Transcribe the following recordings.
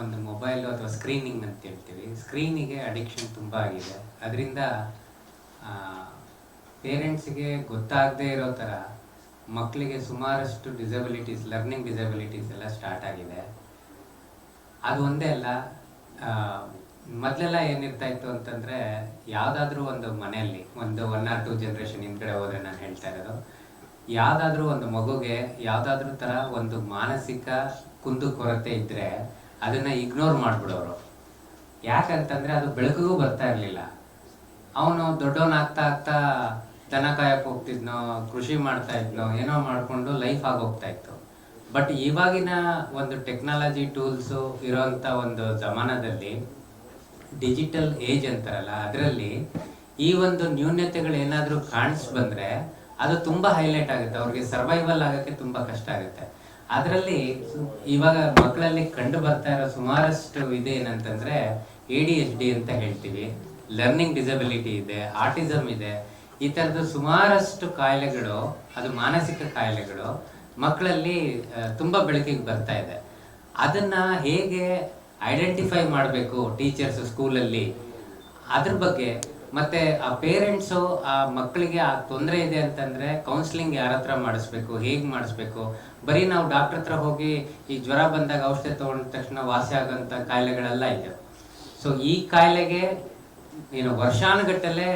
ಒಂದು ಮೊಬೈಲ್ ಅಥವಾ ಸ್ಕ್ರೀನಿಂಗ್ ಅಂತ ಹೇಳ್ತೀವಿ. ಸ್ಕ್ರೀನಿಗೆ ಅಡಿಕ್ಷನ್ ತುಂಬ ಆಗಿದೆ. ಅದರಿಂದ ಪೇರೆಂಟ್ಸಿಗೆ ಗೊತ್ತಾಗದೇ ಇರೋ ಥರ ಮಕ್ಕಳಿಗೆ ಸುಮಾರಷ್ಟು ಡಿಸಬಿಲಿಟೀಸ್ ಲರ್ನಿಂಗ್ ಡಿಸಬಿಲಿಟೀಸ್ ಎಲ್ಲ ಸ್ಟಾರ್ಟ್ ಆಗಿದೆ. ಅದು ಒಂದೇ ಅಲ್ಲ ಮೊದಲೆಲ್ಲ ಏನಿರ್ತಾ ಇತ್ತು ಅಂತಂದರೆ ಯಾವುದಾದ್ರೂ ಒಂದು ಮನೆಯಲ್ಲಿ, ಒಂದು ಒನ್ ಆರ್ ಟೂ ಜನ್ರೇಷನ್ ಹಿಂದ್ಗಡೆ ಹೋದರೆ ನಾನು ಹೇಳ್ತಾ ಇರೋದು, ಯಾವುದಾದ್ರೂ ಒಂದು ಮಗುಗೆ ಯಾವುದಾದ್ರೂ ಥರ ಒಂದು ಮಾನಸಿಕ ಕುಂದು ಕೊರತೆ ಇದ್ದರೆ ಅದನ್ನು ಇಗ್ನೋರ್ ಮಾಡಿಬಿಡೋರು. ಯಾಕಂತಂದರೆ ಅದು ಬೆಳಕಿಗೂ ಬರ್ತಾ ಇರಲಿಲ್ಲ. ಅವನು ದೊಡ್ಡವನಾಗ್ತಾ ಆಗ್ತಾ ದನ ಕಾಯಕ್ಕೆ ಹೋಗ್ತಿದ್ನೋ, ಕೃಷಿ ಮಾಡ್ತಾ ಇದ್ನೋ, ಏನೋ ಮಾಡಿಕೊಂಡು ಲೈಫ್ ಆಗೋಗ್ತಾ ಇತ್ತು. ಬಟ್ ಇವಾಗಿನ ಒಂದು ಟೆಕ್ನಾಲಜಿ ಟೂಲ್ಸು ಇರೋಂಥ ಒಂದು ಜಮಾನದಲ್ಲಿ ಡಿಜಿಟಲ್ ಏಜ್ ಅಂತಾರಲ್ಲ, ಅದರಲ್ಲಿ ಈ ಒಂದು ನ್ಯೂನ್ಯತೆಗಳು ಏನಾದರೂ ಕಾಣಿಸ್ ಬಂದರೆ ಅದು ತುಂಬ ಹೈಲೈಟ್ ಆಗುತ್ತೆ. ಅವ್ರಿಗೆ ಸರ್ವೈವಲ್ ಆಗೋಕ್ಕೆ ತುಂಬ ಕಷ್ಟ ಆಗುತ್ತೆ. ಅದರಲ್ಲಿ ಇವಾಗ ಮಕ್ಕಳಲ್ಲಿ ಕಂಡು ಬರ್ತಾ ಇರೋ ಸುಮಾರಷ್ಟು ಇದೆ ಏನಂತಂದ್ರೆ ಎ ಡಿ ಎಚ್ ಡಿ ಅಂತ ಹೇಳ್ತೀವಿ. ಲರ್ನಿಂಗ್ ಡಿಸಬಿಲಿಟಿ ಇದೆ ಆರ್ಟಿಸಮ್ ಇದೆ, ಈ ಥರದ್ದು ಸುಮಾರಷ್ಟು ಕಾಯಿಲೆಗಳು, ಅದು ಮಾನಸಿಕ ಕಾಯಿಲೆಗಳು ಮಕ್ಕಳಲ್ಲಿ ತುಂಬ ಬೆಳಕಿಗೆ ಬರ್ತಾ ಇದೆ. ಅದನ್ನ ಹೇಗೆ ಐಡೆಂಟಿಫೈ ಮಾಡಬೇಕು ಟೀಚರ್ಸ್ ಸ್ಕೂಲಲ್ಲಿ ಅದ್ರ ಬಗ್ಗೆ ಮತ್ತೆ ಆ ಪೇರೆಂಟ್ಸು ಆ ಮಕ್ಕಳಿಗೆ ಆ ತೊಂದರೆ ಇದೆ ಅಂತಂದ್ರೆ ಕೌನ್ಸಿಲಿಂಗ್ ಯಾರ ಹತ್ರ ಮಾಡಿಸ್ಬೇಕು, ಹೇಗೆ ಮಾಡಿಸ್ಬೇಕು? ಬರೀ ನಾವು ಡಾಕ್ಟರ್ ಹತ್ರ ಹೋಗಿ ಈ ಜ್ವರ ಬಂದಾಗ ಔಷಧಿ ತಗೊಂಡ ತಕ್ಷಣ ವಾಸಿ ಆಗೋಂಥ ಕಾಯಿಲೆಗಳೆಲ್ಲ ಇದೆ. ಸೊ ಈ ಕಾಯಿಲೆಗೆ ಏನು ವರ್ಷಾನುಗಟ್ಟಲೆ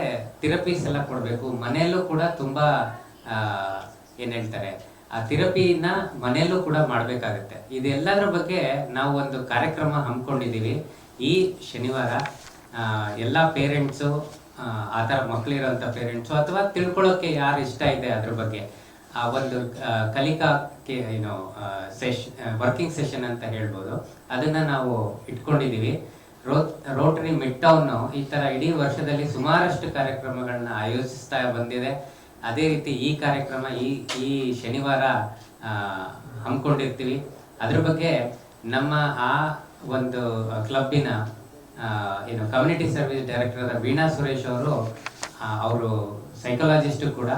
ಥೆರಪೀಸ್ ಎಲ್ಲ ಕೊಡಬೇಕು. ಮನೆಯಲ್ಲೂ ಕೂಡ ತುಂಬಾ ಏನು ಹೇಳ್ತಾರೆ, ಆ ಥೆರಪಿನ ಮನೆಯಲ್ಲೂ ಕೂಡ ಮಾಡಬೇಕಾಗತ್ತೆ. ಇದೆಲ್ಲದರ ಬಗ್ಗೆ ನಾವು ಒಂದು ಕಾರ್ಯಕ್ರಮ ಹಮ್ಮಿಕೊಂಡಿದ್ದೀವಿ. ಈ ಶನಿವಾರ ಎಲ್ಲ ಪೇರೆಂಟ್ಸು ಆ ಥರ ಮಕ್ಕಳಿರೋಂಥ ಪೇರೆಂಟ್ಸು ಅಥವಾ ತಿಳ್ಕೊಳ್ಳೋಕ್ಕೆ ಯಾರು ಇಷ್ಟ ಇದೆ ಅದ್ರ ಬಗ್ಗೆ? ಆ ಒಂದು ಕಲಿಕಾ ಏನು ಸೆಶ್ ವರ್ಕಿಂಗ್ ಸೆಷನ್ ಅಂತ ಹೇಳ್ಬೋದು. ಅದನ್ನ ನಾವು ಇಟ್ಕೊಂಡಿದ್ದೀವಿ ರೋ ರೋಟರಿ ಮಿಡ್ ಟೌನ್ ಈ ತರ ಇಡೀ ವರ್ಷದಲ್ಲಿ ಸುಮಾರಷ್ಟು ಕಾರ್ಯಕ್ರಮಗಳನ್ನ ಆಯೋಜಿಸ್ತಾ ಬಂದಿದೆ. ಅದೇ ರೀತಿ ಈ ಕಾರ್ಯಕ್ರಮ ಈ ಈ ಶನಿವಾರ ಹಮ್ಮಿಕೊಂಡಿರ್ತೀವಿ ಅದ್ರ ಬಗ್ಗೆ ನಮ್ಮ ಆ ಒಂದು ಕ್ಲಬ್ಬಿನ ಏನು community service director Veena Suresh ಅವರು ಅವರು ಸೈಕಾಲಜಿಸ್ಟ್ ಕೂಡ.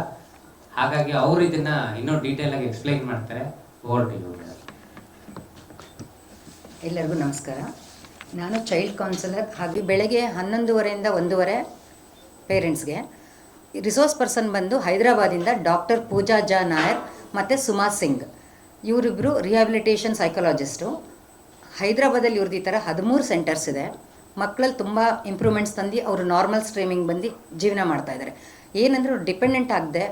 ಹಾಗಾಗಿ ಅವರು ಇದನ್ನ ಇನ್ನೂ ಡೀಟೇಲ್ ಆಗಿ ಎಕ್ಸ್ಪ್ಲೈನ್ ಮಾಡ್ತಾರೆ. ಎಲ್ಲರಿಗೂ ನಮಸ್ಕಾರ. ನಾನು ಚೈಲ್ಡ್ ಕೌನ್ಸಿಲರ್ ಹಾಗೆ ಬೆಳಗ್ಗೆ ಹನ್ನೊಂದುವರೆಯಿಂದ ಒಂದೂವರೆ ಪೇರೆಂಟ್ಸ್ಗೆ ರಿಸೋರ್ಸ್ ಪರ್ಸನ್ ಬಂದು ಹೈದರಾಬಾದಿಂದ ಡಾಕ್ಟರ್ ಪೂಜಾ ಜಾ ನಾಯರ್ ಮತ್ತು ಸುಮಾ ಸಿಂಗ್. ಇವರಿಬ್ಬರು ರಿಹ್ಯಾಬಿಲಿಟೇಷನ್ ಸೈಕಾಲಜಿಸ್ಟು ಹೈದರಾಬಾದಲ್ಲಿ ಇವ್ರದ್ದು ಈ ಥರ ಹದಿಮೂರು ಸೆಂಟರ್ಸ್ ಇದೆ. ಮಕ್ಕಳಲ್ಲಿ ತುಂಬ ಇಂಪ್ರೂವ್ಮೆಂಟ್ಸ್ ತಂದು ಅವರು ನಾರ್ಮಲ್ ಸ್ಟ್ರೀಮಿಂಗ್ ಬಂದು ಜೀವನ ಮಾಡ್ತಾ ಇದ್ದಾರೆ ಏನಂದ್ರೆ ಡಿಪೆಂಡೆಂಟ್ ಆಗದೆ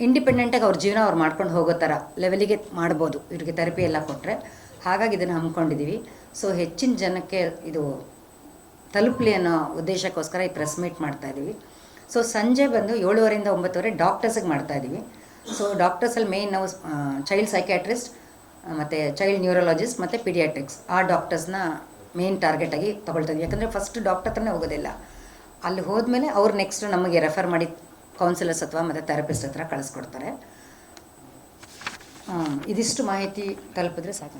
ಇಂಡಿಪೆಂಡೆಂಟಾಗಿ ಅವ್ರ ಜೀವನ ಅವ್ರು ಮಾಡ್ಕೊಂಡು ಹೋಗೋ ಥರ ಲೆವೆಲಿಗೆ ಮಾಡ್ಬೋದು. ಇವ್ರಿಗೆ ಥೆರಪಿ ಎಲ್ಲ ಕೊಟ್ಟರೆ ಹಾಗಾಗಿ ಇದನ್ನು ಹಮ್ಮಿಕೊಂಡಿದ್ದೀವಿ ಸೊ ಹೆಚ್ಚಿನ ಜನಕ್ಕೆ ಇದು ತಲುಪಲಿ ಅನ್ನೋ ಉದ್ದೇಶಕ್ಕೋಸ್ಕರ ಈ ಪ್ರೆಸ್ ಮೀಟ್ ಮಾಡ್ತಾ ಇದ್ದೀವಿ ಸೊ ಸಂಜೆ ಬಂದು ಏಳುವರೆಯಿಂದ ಒಂಬತ್ತುವರೆ ಡಾಕ್ಟರ್ಸಿಗೆ ಮಾಡ್ತಾ ಇದ್ದೀವಿ ಸೊ ಡಾಕ್ಟರ್ಸಲ್ಲಿ ಮೇಯ್ನ್ ನಾವು ಚೈಲ್ಡ್ ಸೈಕ್ಯಾಟ್ರಿಸ್ಟ್ ಮತ್ತು ಚೈಲ್ಡ್ ನ್ಯೂರಾಲಜಿಸ್ಟ್ ಮತ್ತು ಪಿಡಿಯಾಟ್ರಿಕ್ಸ್ ಆ ಡಾಕ್ಟರ್ಸ್ನ ಮೇನ್ ಟಾರ್ಗೆಟಾಗಿ ತೊಗೊಳ್ತಾ ಇದ್ದೀವಿ ಯಾಕಂದರೆ ಫಸ್ಟ್ ಡಾಕ್ಟರ್ ಹತ್ರನೇ ಹೋಗೋದಿಲ್ಲ. ಅಲ್ಲಿ ಹೋದ್ಮೇಲೆ ಅವ್ರು ನೆಕ್ಸ್ಟ್ ನಮಗೆ ರೆಫರ್ ಮಾಡಿ ಕೌನ್ಸಿಲರ್ಸ್ ಅಥವಾ ಮತ್ತು ಥೆರಪಿಸ್ಟ್ ಹತ್ರ ಕಳಿಸ್ಕೊಡ್ತಾರೆ. ಇದಿಷ್ಟು ಮಾಹಿತಿ ತಲುಪಿದ್ರೆ ಸಾಕು